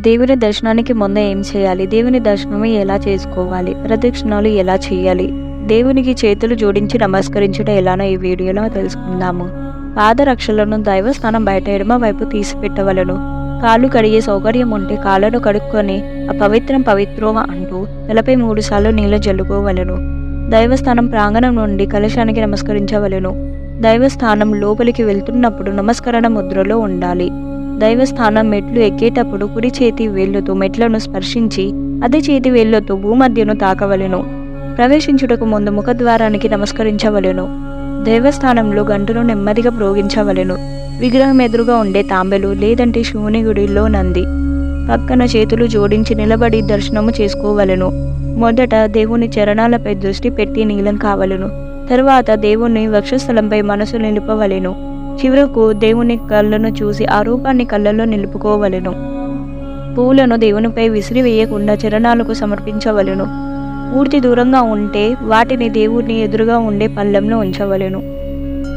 దేవుని దర్శనానికి ముందు ఏం చేయాలి? దేవుని దర్శనం ఎలా చేసుకోవాలి? ప్రదక్షిణాలు ఎలా చేయాలి? దేవునికి చేతులు జోడించి నమస్కరించడం ఎలానో ఈ వీడియోలో తెలుసుకుందాము. పాదరక్షలను దైవస్థానం బయట ఎడమ వైపు తీసిపెట్టవలను. కాళ్ళు కడిగే సౌకర్యం ఉంటే కాళ్ళను కడుక్కొని అపవిత్రం పవిత్రం అంటూ తలపై మూడుసార్లు నీళ్ళు జల్లుకోవలను. దైవస్థానం ప్రాంగణం నుండి కలశానికి నమస్కరించవలెను. దైవస్థానం లోపలికి వెళ్తున్నప్పుడు నమస్కరణ ముద్రలో ఉండాలి. దైవస్థానం మెట్లు ఎక్కేటప్పుడు కుడి చేతి వేళ్ళతో మెట్లను స్పర్శించి అదే చేతి వేళ్ళతో భూమధ్యను తాకవలెను. ప్రవేశించుటకు ముందు ముఖద్వారానికి నమస్కరించవలెను. దేవస్థానంలో గంటను నెమ్మదిగా ప్రోగించవలెను. విగ్రహం ఎదురుగా ఉండే తాంబెలు లేదంటే శివుని గుడిలో నంది. పక్కన చేతులు జోడించి నిలబడి దర్శనము చేసుకోవలెను. మొదట దేవుని చరణాలపై దృష్టి పెట్టి నీలం కావలెను. తరువాత దేవుని వక్షస్థలంపై మనసు నిలుపవలెను. చివరకు దేవుని కళ్ళను చూసి ఆ రూపాన్ని కళ్ళల్లో నిలుపుకోవలెను. పూలను దేవునిపై విసిరివేయకుండా చరణాలకు సమర్పించవలెను. పూర్తి దూరంగా ఉంటే వాటిని దేవుని ఎదురుగా ఉండే పళ్ళెంలో ఉంచవలెను.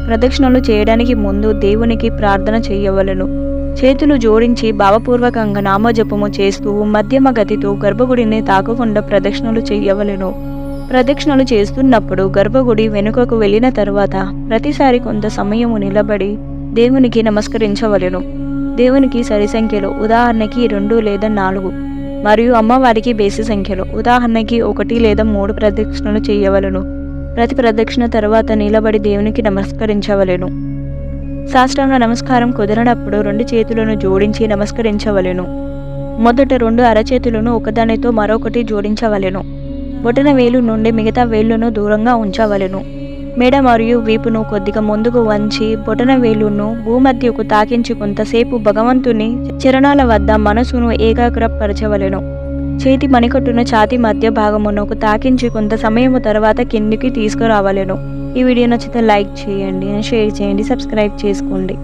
ప్రదక్షిణలు చేయడానికి ముందు దేవునికి ప్రార్థన చేయవలెను చేతులు జోడించి భావపూర్వకంగా నామజపము చేస్తూ మధ్యమ గతితో గర్భగుడిని తాకకుండా ప్రదక్షిణలు చేయవలెను ప్రదక్షిణలు చేస్తున్నప్పుడు గర్భగుడి వెనుకకు వెళ్ళిన తర్వాత ప్రతిసారి కొంత సమయము నిలబడి దేవునికి నమస్కరించవలెను. దేవునికి సరి సంఖ్యలో ఉదాహరణకి రెండు లేదా నాలుగు మరియు అమ్మవారికి బేసి సంఖ్యలో ఉదాహరణకి ఒకటి లేదా మూడు ప్రదక్షిణలు చేయవలెను. ప్రతి ప్రదక్షిణ తర్వాత నిలబడి దేవునికి నమస్కరించవలెను. శాస్త్రంలో నమస్కారం కుదరనప్పుడు రెండు చేతులను జోడించి నమస్కరించవలెను. మొదట రెండు అరచేతులను ఒకదానితో మరొకటి జోడించవలెను. బొటన వేలు నుండి మిగతా వేళ్ళను దూరంగా ఉంచవలెను. మెడ మరియు వీపును కొద్దిగా ముందుకు వంచి బొటన వేలును భూమధ్యకు తాకించి కొంతసేపు భగవంతుని చరణాల వద్ద మనసును ఏకాగ్రపరచవలను. చేతి మణికట్టును ఛాతి మధ్య భాగమునకు తాకించి కొంత సమయము తర్వాత కిందికి తీసుకురావలెను. ఈ వీడియో నచ్చితే లైక్ చేయండి షేర్ చేయండి సబ్స్క్రైబ్ చేసుకోండి.